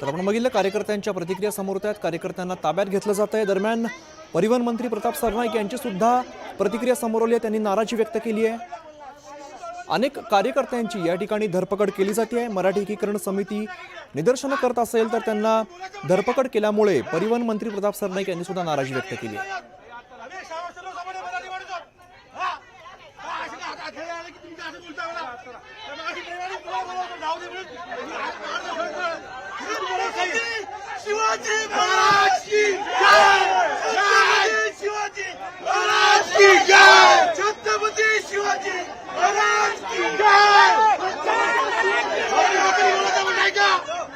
तर आपण बघितलं कार्यकर्त्यांच्या प्रतिक्रिया समोर आहेत कार्यकर्त्यांना ताब्यात घेतलं जात आहे दरम्यान परिवहन मंत्री प्रताप सरनाईक यांची सुद्धा प्रतिक्रिया समोर आली आहे त्यांनी नाराजी व्यक्त केली आहे अनेक कार्यकर्त्यांची या ठिकाणी धरपकड केली जाते आहे मराठी एकीकरण समिती निदर्शनं करत असेल तर त्यांना धरपकड केल्यामुळे परिवहन मंत्री प्रताप सरनाईक यांनी सुद्धा नाराजी व्यक्त केली आहे शिवाजी महाराज की जय! छत्रपती शिवाजी महाराज की जय छत्रपती शिवाजी महाराज की जय मराठी वतनी बोलायचं पण नाही का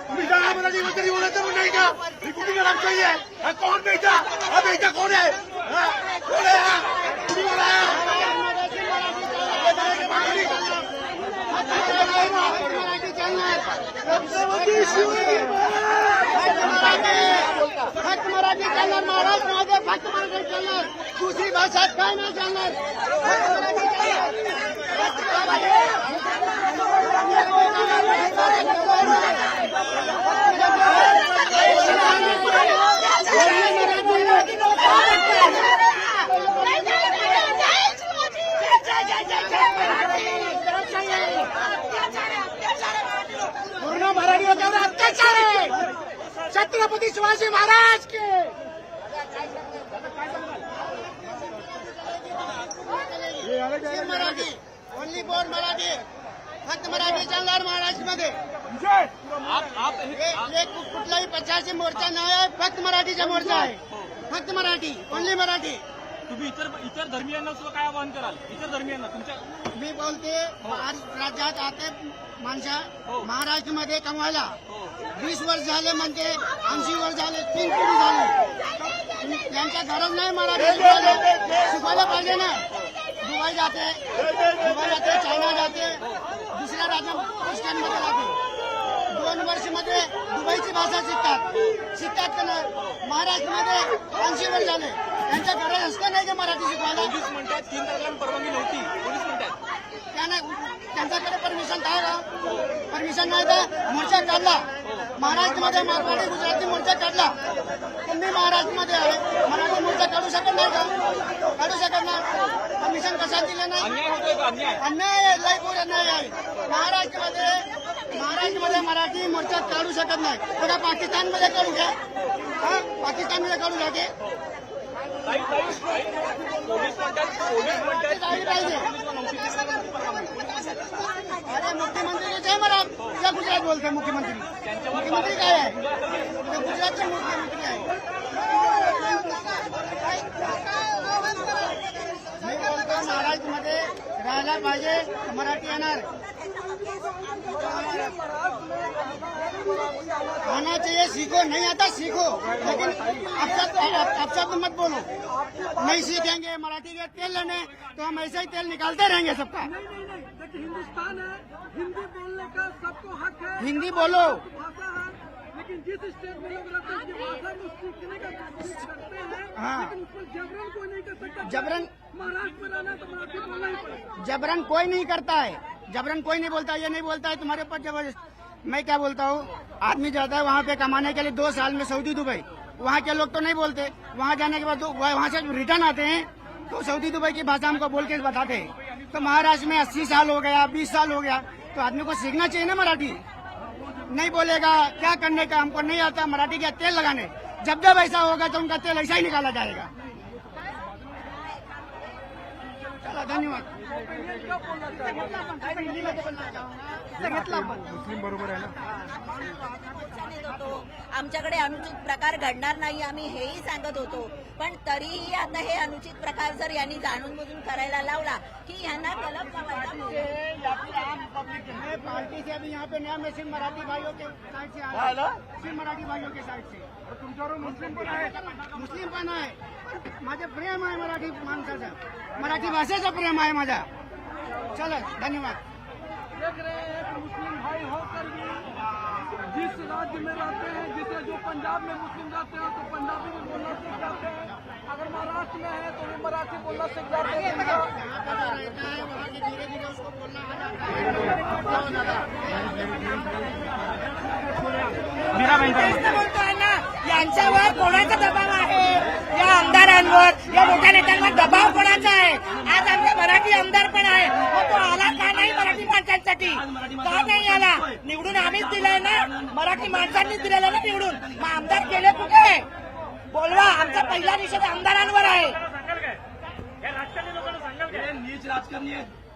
तुम्ही सांगा मराठी वतनी बोलायचं पण नाही का ही कुठे गेला आमच्या आहे हा कौन बेटा हा बेटा कौन है हा? कौन है हा? तुम्ही बोला छत्रपती शिवाजी फक्त मराठी चालणार महाराज माझे फक्त मराठी चालणार दुसरी काय नाही चालणार पूर्ण मराठी लोकांवर अत्याचार आहे. छत्रपती शिवाजी महाराज के. मराठी ओनली फोर मराठी फक्त मराठी चालणार महाराष्ट्रामध्ये हे- हे कुठलाही पक्षाचे मोर्चा नाही आहे फक्त मराठीचा मोर्चा आहे फक्त मराठी ओनली मराठी तुम्ही इतर इतर धर्मियांना सुद्धा काय आवाहन कराल इतर धर्मियांना तुमच्या मी बोलते महाराष्ट्र राज्यात आते माणसं महाराष्ट्रामध्ये कमवायला वीस वर्ष झाले म्हणजे ऐंशी वर्ष झाले तीन पिढी झाली त्यांच्या गरज नाही मराठी शिकवायला पाहिजे ना दुबई जाते दुबई जाते चायना जाते दुसऱ्या राज्यात ख्रिस्टनमध्ये जाते दोन वर्षमध्ये दुबईची भाषा शिकतात. शिकतात का नाही? महाराष्ट्रामध्ये ऐंशी वर्ष झाले. त्यांच्या गरज असतं नाही का मराठी शिकवायला? पोलीस म्हणतात तीन तारखेला परवानगी नव्हती. पोलीस म्हणतात. त्याने त्यांच्याकडे परमिशन काय का? परमिशन नाही तर मोर्चा काढला. महाराष्ट्रामध्ये मारवाडी गुजराती मोर्चा काढला. तुम्ही महाराष्ट्रामध्ये आहे. मराठी मोर्चा काढू शकत नाही का? काढू शकत नाही. परमिशन कशात दिलं नाही अन्याय होतोय का अन्याय। अन्याय आहे, लय पूर अन्याय आहे महाराष्ट्रामध्ये महाराष्ट्रामध्ये मराठी मोर्चा काढू शकत नाही. बघा पाकिस्तानमध्ये काढू घ्या हा? पाकिस्तानमध्ये काढू घ्या ते? ताई ताई ताई, पोलीस म्हणतात पोलीस म्हणतात. जायला पाहिजे अरे मुख्यमंत्री जय महाराज. त्या गुजरात बोलते मुख्यमंत्री. मुख्यमंत्री काय आहे? ते गुजरातचे मुख्यमंत्री आहे मी बोलतो महाराष्ट्रामध्ये राहायला पाहिजे. मराठी येणार. आना चाहिए सीखो नहीं आता सीखो लेकिन आपसा तो मत बोलो. नहीं सीखेंगे मराठी के तेल लेने. तो हम ऐसे ही तेल निकालते रहेंगे सबका. हिंदुस्तान है। हिंदी बोलने का सबको हक है। हिंदी बोलो। लेकिन जिस स्टेट में लोग रहते हैं भाषा को सीखने का कोशिश करते हैं। हाँ। लेकिन उस पर जबरन कोई नहीं कर सकता। जबरन महाराष्ट्र में रहना तो मराठी बोलना ही पड़ेगा जबरन कोई नहीं करता है। जबरन कोई नहीं बोलता ये नहीं बोलता है तुम्हारे ऊपर ज़बरदस्त मैं क्या बोलता हूँ? आदमी जाता है वहाँ पे कमाने के लिए दो साल में सऊदी दुबई। वहाँ के लोग तो नहीं बोलते। वहाँ जाने के बाद तो वहाँ से रिटर्न आते हैं तो सऊदी दुबई की भाषा हमको बोल के बताते हैं। तो महाराष्ट्र में अस्सी साल हो गया बीस साल हो गया तो आदमी को सीखना चाहिए ना मराठी? नहीं बोलेगा। क्या करने का? हमको नहीं आता मराठी का तेल लगाने। जब जब ऐसा होगा तो उनका तेल ऐसा ही निकाला जाएगा। चलो धन्यवाद। आपण. सांगत होतो आमच्याकडे अनुचित प्रकार घडणार नाही आम्ही हेही सांगत होतो. पण तरीही आता हे अनुचित प्रकार जर यांनी जाणून बुजून करायला लावला की यांना तलब लावायला मिळेल. या फिर आम पब्लिक पार्टी से अभी यहाँ पे नया मैं सिर्फ मराठी भाइयों के साइड से आया। सिर्फ मराठी भाइयों के साइड से. तुमच्यावर मुस्लिम पण आहे. मुस्लिम पण आहे. माझे प्रेम आहे मराठी माणसाचं. मराठी भाषेचं प्रेम आहे माझा चला धन्यवाद। देख रहे हैं कि मुस्लिम भाई होकर भी जिस राज्य में रहते हैं जिसे जो पंजाब में मुस्लिम रहते हैं तो पंजाबी में बोलना सीख जाते हैं। अगर महाराष्ट्र में है तो भी मराठी बोलना सीख जाते हैं। है वहाँ यांच्यावर कोणाचा दबाव आहे नेत्यांवर या मोठ्या नेत्यांवर दबाव कोणाचा आहे? आज आमचा मराठी आमदार पण आहे. मग तो आला का नाही मराठी माणसांसाठी? का नाही आला? निवडून आम्हीच दिलाय ना? मराठी माणसांनीच दिलेलं ना निवडून? मग आमदार केले कुठे? बोलवा आमचा पहिला निषेध आमदारांवर आहे. नीच राजकारणी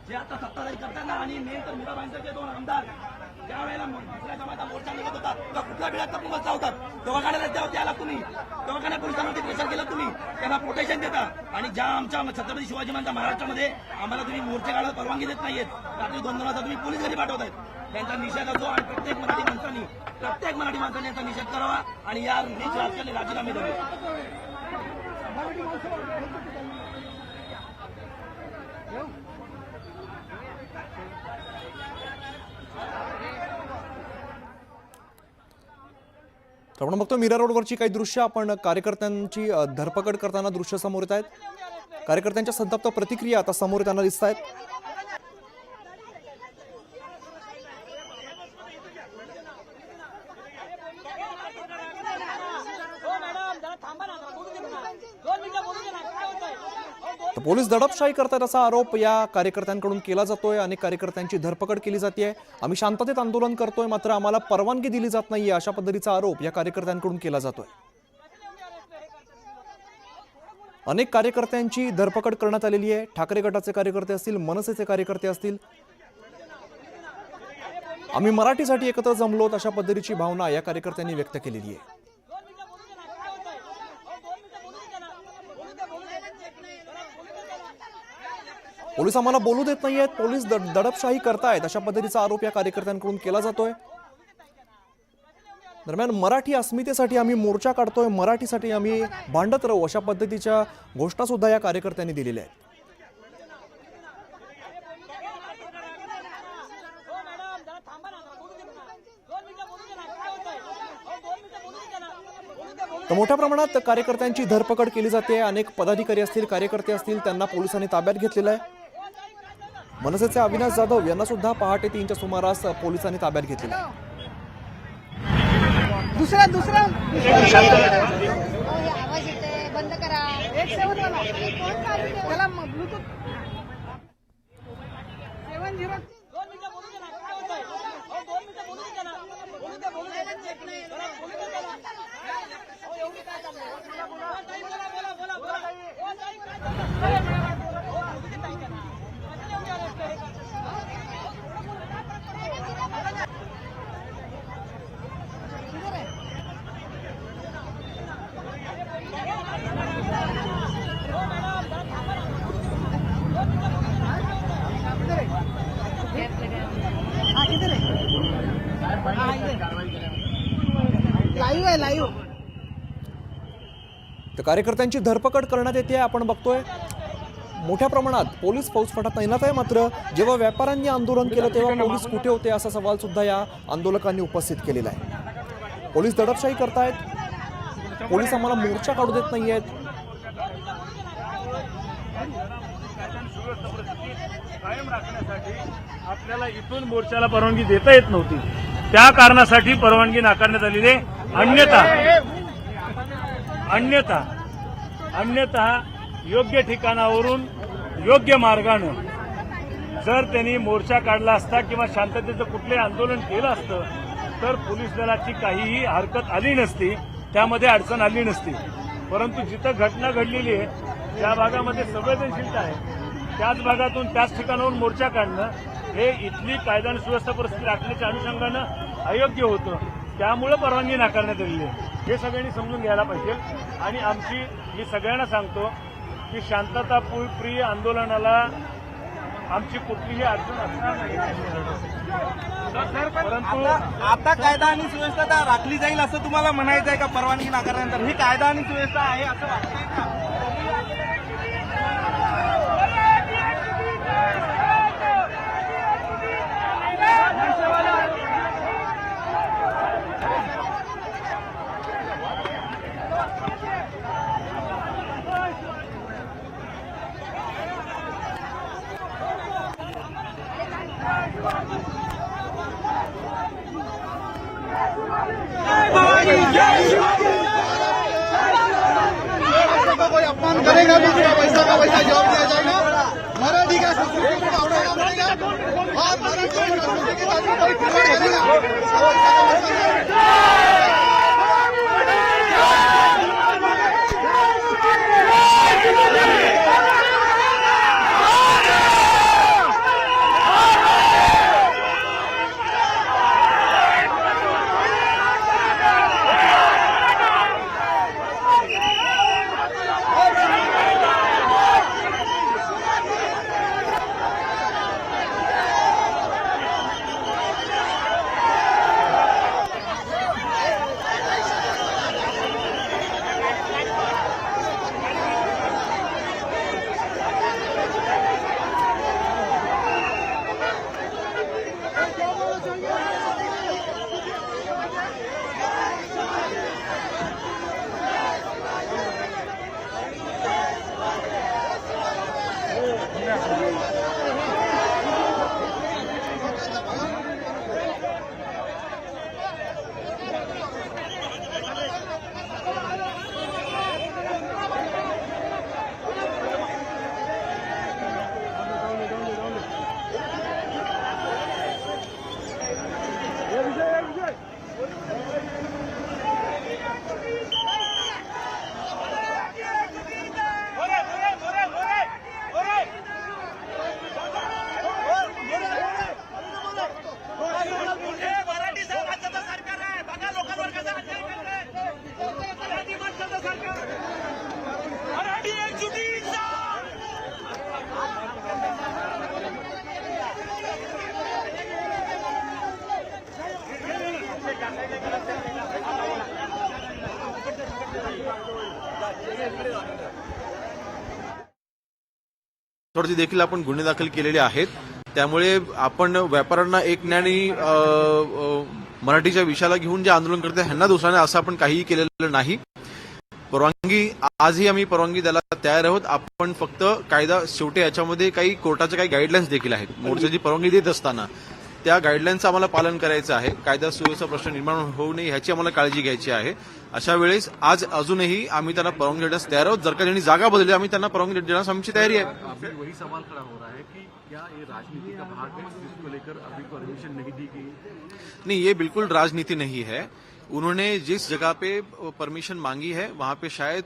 जे आता सत्ताधारी करताना आणि मेन तर मीराबाईंचे दोन आमदार ज्या वेळेला दुसऱ्या समाजाचा मोर्चा निघत होता तेव्हा कुठल्या बिळाचा बसला होता? तेव्हा काढा रस्त्यावरती आला तुम्ही तेव्हा काढा पोलिसांवरती प्रेशर केलं तुम्ही त्यांना प्रोटेक्शन देता आणि ज्या आमच्या छत्रपती शिवाजी महाराजांच्या महाराष्ट्रामध्ये आम्हाला तुम्ही मोर्चे काढायला परवानगी देत नाहीयेत रात्री दोन दोन तुम्ही पोलीस घरी पाठवतायत. त्यांचा निषेध असतो आणि प्रत्येक मराठी माणसांनी प्रत्येक मराठी माणसांनी याचा निषेध करावा आणि या नीच राजकारणी राजीनामे द्यावे. तर आपण बघतो मीरा रोडवरची काही दृश्य आपण कार्यकर्त्यांची धरपकड करताना दृश्य समोर येत आहेत. कार्यकर्त्यांच्या संतप्त प्रतिक्रिया आता समोर त्यांना दिसत आहेत तर पोलीस दडपशाही करतात असा आरोप या कार्यकर्त्यांकडून केला जातोय अनेक कार्यकर्त्यांची धरपकड केली जाते आम्ही शांततेत आंदोलन करतोय मात्र आम्हाला परवानगी दिली जात नाहीये अशा पद्धतीचा आरोप या कार्यकर्त्यांकडून केला जातोय. अनेक कार्यकर्त्यांची धरपकड करण्यात आलेली आहे. ठाकरे गटाचे कार्यकर्ते असतील मनसेचे कार्यकर्ते असतील. आम्ही मराठीसाठी एकत्र जमलोत अशा पद्धतीची भावना या कार्यकर्त्यांनी व्यक्त केलेली आहे. पोलीस आम्हाला बोलू देत नाहीयेत. पोलीस दडपशाही करतायत अशा पद्धतीचा आरोप या कार्यकर्त्यांकडून केला जातोय. दरम्यान मराठी अस्मितेसाठी आम्ही मोर्चा काढतोय मराठीसाठी आम्ही भांडत राहू अशा पद्धतीच्या घोषणा सुद्धा या कार्यकर्त्यांनी दिलेल्या आहेत. तर मोठ्या प्रमाणात कार्यकर्त्यांची धरपकड केली जाते. अनेक पदाधिकारी असतील कार्यकर्ते असतील त्यांना पोलिसांनी ताब्यात घेतलेलं आहे. मनसेचे अविनाश जाधव यांना सुद्धा पहाटे तीनच्या सुमारास पोलिसांनी ताब्यात घेतलेलं आहे. दुसरा दुसरा. आवाज येते बंद करा एक सेवन वाला. त्याला ब्लूटूथ सेवन झिरो. कार्यकर्त्यांची धरपकड करण्यात येते आपण बघतोय. मोठ्या प्रमाणात पोलीस फौजफाटा तैनात आहे मात्र जेव्हा व्यापाऱ्यांनी आंदोलन केलं तेव्हा पोलीस कुठे होते असा सवाल सुद्धा या आंदोलकांनी उपस्थित केलेला आहे. पोलीस दडपशाही करतायत. पोलीस आम्हाला मोर्चा काढू देत नाही आहेत कायम राखण्यासाठी आपल्याला इथून मोर्चाला परवानगी देता येत नव्हती. त्या कारणासाठी परवानगी नाकारण्यात आलेली आहे. अन्यथा अन्यथा अन्यथा योग्य ठिकाणावरून योग्य मार्गानं जर त्यांनी मोर्चा काढला असता किंवा शांततेचं कुठले आंदोलन केलं असतं तर पोलीस दलाची काहीही हरकत आली नसती त्यामध्ये अडचण आली नसती. परंतु जिथं घटना घडलेली आहे ज्या भागामध्ये संवेदनशीलता आहे त्याच भागातून त्याच ठिकाणाहून मोर्चा काढणं हे इथली कायदा आणि सुव्यवस्था परिस्थिती राखण्याच्या अनुषंगानं अयोग्य होतं. त्यामुळं परवानगी नाकारण्यात आलेली आहे. हे सगळ्यांनी समजून घ्यायला पाहिजे. आणि आमची मी सगळ्यांना सांगतो की शांतता प्रिय आंदोलनाला आमची कुठलीही अडचण असणार नाही. परंतु आता कायदा आणि सुव्यवस्था राखली जाईल असं तुम्हाला म्हणायचं आहे का? परवानगी नाकारल्यानंतर. ही कायदा आणि सुव्यवस्था आहे असं वाटतंय 我们回不去了 वरती देखील आपण गुन्हे दाखल केलेले आहेत. त्यामुळे आपण व्यापाऱ्यांना एक ज्ञानी मराठीच्या विषयाला घेऊन जे आंदोलन करते ह्यांना दुसऱ्याने असं आपण काहीही केलेलं नाही. परवानगी आजही आम्ही परवानगी द्यायला तयार आहोत. आपण फक्त कायदा शेवटी याच्यामध्ये काही कोर्टाच्या काही गाईडलाईन्स देखील आहेत. मोर्चाची परवानगी देत असताना त्या गाईडलाईन्सचं आम्हाला पालन करायचं आहे. कायदा सुव्यवस्था प्रश्न निर्माण होऊ नये ह्याची आम्हाला काळजी घ्यायची आहे. अशा वेळेस आज अजूनही आम्ही त्यांना परवानगी देण्यास तयार आहोत. जर का त्यांनी जागा बदलली आम्ही त्यांना परवानगी देण्यास आमची तयारी आहे. अभी वही सवाल खड़ा हो रहा है कि क्या ये राजनीति का भाग है जिसको लेकर अभी परमिशन नहीं दी गई. नहीं ये बिल्कुल राजनीति नहीं है. उन्होंने जिस जगह पे परमिशन मांगी है वहाँ पे शायद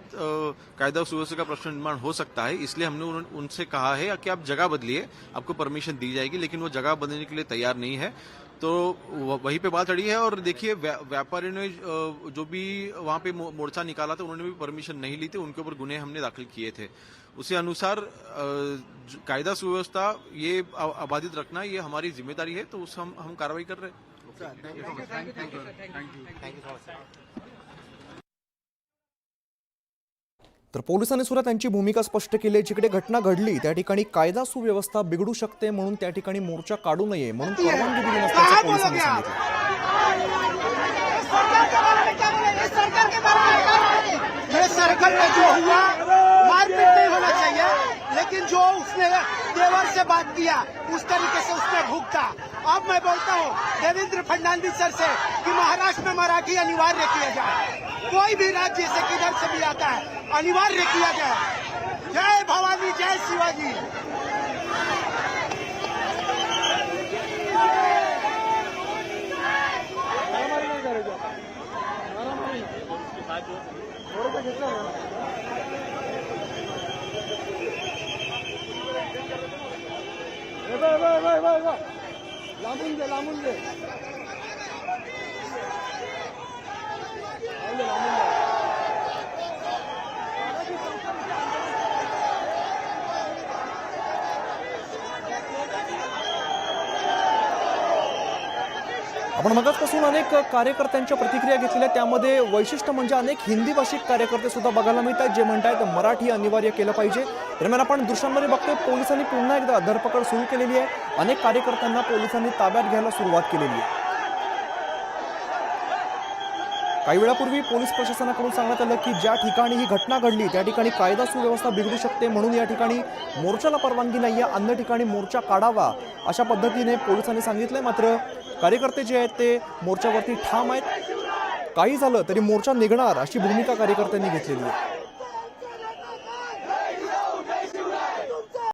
कायदा सुव्यवस्था का प्रश्न निर्माण हो सकता है। इसलिए हमने उन- उनसे कहा है कि आप जगह बदलिए आपको परमिशन दी जाएगी लेकिन वो जगह बदलने के लिए तैयार नहीं है। तो वह- पे बात चढ़ी है और देखिए व्यापारियों ने जो भी वहाँ पे मोर्चा निकाला था उन्होंने भी परमिशन नहीं ली थी उनके ऊपर गुने हमने दाखिल किए थे। उसी अनुसार कायदा सुव्यवस्था ये आबादित रखना ये हमारी ज़िम्मेदारी है तो उस हम हम कार्रवाई कर रहे हैं। तर पोलिसांनी सुद्धा त्यांची भूमिका स्पष्ट केली आहे. जिकडे घटना घडली त्या ठिकाणी कायदा सुव्यवस्था बिघडू शकते म्हणून त्या ठिकाणी मोर्चा काढू नये म्हणून परवानगी दिली नसल्याचं पोलिसांनी सांगितलं. लेकिन जो उसने देवर से बात किया उस तरीके से उसने भुगता। अब मैं बोलता हूँ देवेंद्र फडणवीस सर से कि महाराष्ट्र में मराठी अनिवार्य किया जाए। कोई भी राज्य से किधर से भी आता है अनिवार्य किया जाए। जय भवानी जय शिवाजी। लांबून दे लांबून दे। आपण मगाचपासून अनेक कार्यकर्त्यांच्या प्रतिक्रिया घेतलेल्या त्यामध्ये वैशिष्ट्य म्हणजे अनेक हिंदी भाषिक कार्यकर्ते सुद्धा बघायला मिळतात जे म्हणतात मराठी अनिवार्य केलं पाहिजे. दरम्यान आपण दृश्यांमध्ये बघतोय पोलिसांनी पुन्हा एकदा धरपकड सुरू केलेली आहे. अनेक कार्यकर्त्यांना पोलिसांनी ताब्यात घ्यायला सुरुवात केलेली आहे. काही वेळापूर्वी पोलीस प्रशासनाकडून सांगण्यात आलं की ज्या ठिकाणी ही घटना घडली त्या ठिकाणी कायदा सुव्यवस्था बिघडू शकते म्हणून या ठिकाणी मोर्चाला परवानगी नाही आहे. अन्य ठिकाणी मोर्चा काढावा अशा पद्धतीने पोलिसांनी सांगितलंय. मात्र कार्यकर्ते जे आहेत ते मोर्चावरती ठाम आहेत. काही झालं तरी मोर्चा निघणार अशी भूमिका कार्यकर्त्यांनी घेतलेली आहे.